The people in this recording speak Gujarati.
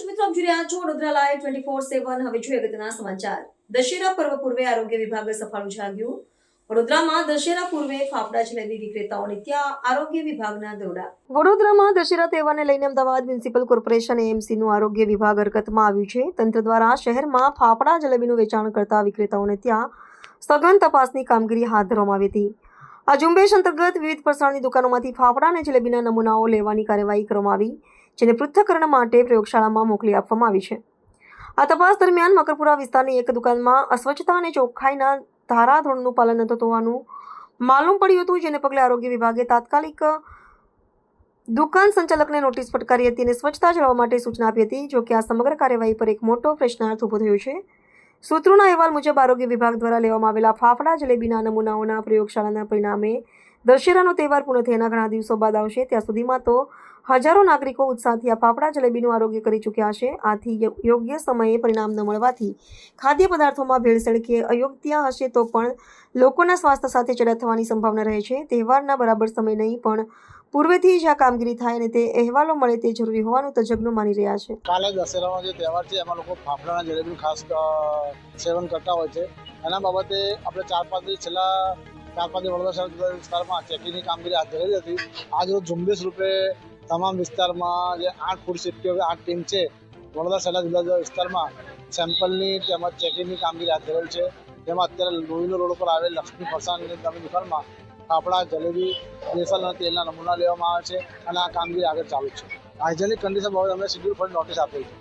મિત્રો, આપ જોઈ છો Vadodara live twenty four seven હવે જોઈએ અગત્યના સમાચાર. દશેરા પર્વ પૂર્વે આરોગ્ય વિભાગે સફળ ઉજાગ્યું. વડોદરામાં દશેરા પૂર્વે ફાફડા જલેબી વિક્રેતાઓને આરોગ્ય વિભાગના દરોડા. વડોદરામાં દશેરા તહેવારને લઈને અમદાવાદ મ્યુનિસિપલ કોર્પોરેશન એએમસી નું આરોગ્ય વિભાગ હરકતમાં આવ્યું છે. તંત્ર દ્વારા શહેરમાં ફાફડા જલેબીનું વેચાણ કરતા વિક્રેતાઓને ત્યાં સઘન તપાસની કામગીરી હાથ ધરવામાં આવી હતી. આ ઝુંબેશ અંતર્ગત વિવિધ પ્રસારણની દુકાનોમાંથી ફાફડા અને જલેબીના નમૂનાઓ લેવાની કાર્યવાહી કરવામાં આવી. જેને પૃથ્થકરણ માટે પ્રયોગશાળામાં મોકલી આપવામાં આવી છે. આ તપાસ દરમિયાન મકરપુરા વિસ્તારની એક દુકાનમાં અસ્વચ્છતા અને ચોખ્ખાઈના ધારાધોરણનું પાલન ન થતું હોવાનું માલુમ પડ્યું હતું, જેને પગલે આરોગ્ય વિભાગે તાત્કાલિક દુકાન સંચાલકને નોટિસ ફટકારી હતી અને સ્વચ્છતા જાળવવા માટે સૂચના આપી હતી, જો કે આ સમગ્ર કાર્યવાહી પર એક મોટો પ્રશ્નાર્થ ઊભો થયો છે. સૂત્રોના અહેવાલ મુજબ આરોગ્ય વિભાગ દ્વારા લેવામાં આવેલા ફાફડા જલેબીના નમૂનાઓના પ્રયોગશાળાના પરિણામે દશેરાનો તહેવાર પૂર્ણ થયાના ઘણા દિવસો બાદ આવશે. ત્યાં સુધીમાં તો હજારો નાગરિકો ઉત્સાહથી આ ફાફડા જલેબીનું આરોગ્ય કરી ચૂક્યા છે આથી યોગ્ય સમયે પરિણામ ન મળવાથી ખાદ્ય પદાર્થોમાં ભેળસેળ કે અયોગ્ય હશે તો પણ લોકોના સ્વાસ્થ્ય સાથે ચડા થવાની સંભાવના રહે છે. તહેવારના બરાબર સમય નહીં, પણ પૂર્વેથી જ આ કામગીરી થાય અને તે અહેવાલો મળે તે જરૂરી હોવાનું તજજ્ઞો માની રહ્યા છે. કાલે દશેરાનો જે તહેવાર છે, એમાં લોકો ફાફડાના જલેબીનું ખાસ સેવન કરતા હોય છે. એના બાબતે આપણે ચાર પાંચ દિવસ છેલ્લા પાંચ વડોદરા શહેર વિસ્તારમાં ચેકિંગની કામગીરી હાથ ધરેલી હતી. આજ રોજ ઝુંબેશ રૂપે તમામ વિસ્તારમાં જે આઠ ફૂડ સેફ્ટી આઠ ટીમ છે, વડોદરા શહેરના જુદા જુદા વિસ્તારમાં સેમ્પલની તેમજ ચેકિંગની કામગીરી હાથ ધરેલ છે. જેમાં અત્યારે લોહીનો રોડ પર આવેલ લક્ષ્મી ફરસાણની તમે દુકાનમાં ફાફડા જલેબી, બેસન અને તેલના નમૂના લેવામાં આવે છે અને આ કામગીરી આગળ ચાલુ છે. હાઇજેનિક કન્ડિશન બાબતે અમે શિડ્યુલ ફરી નોટિસ આપેલ છે.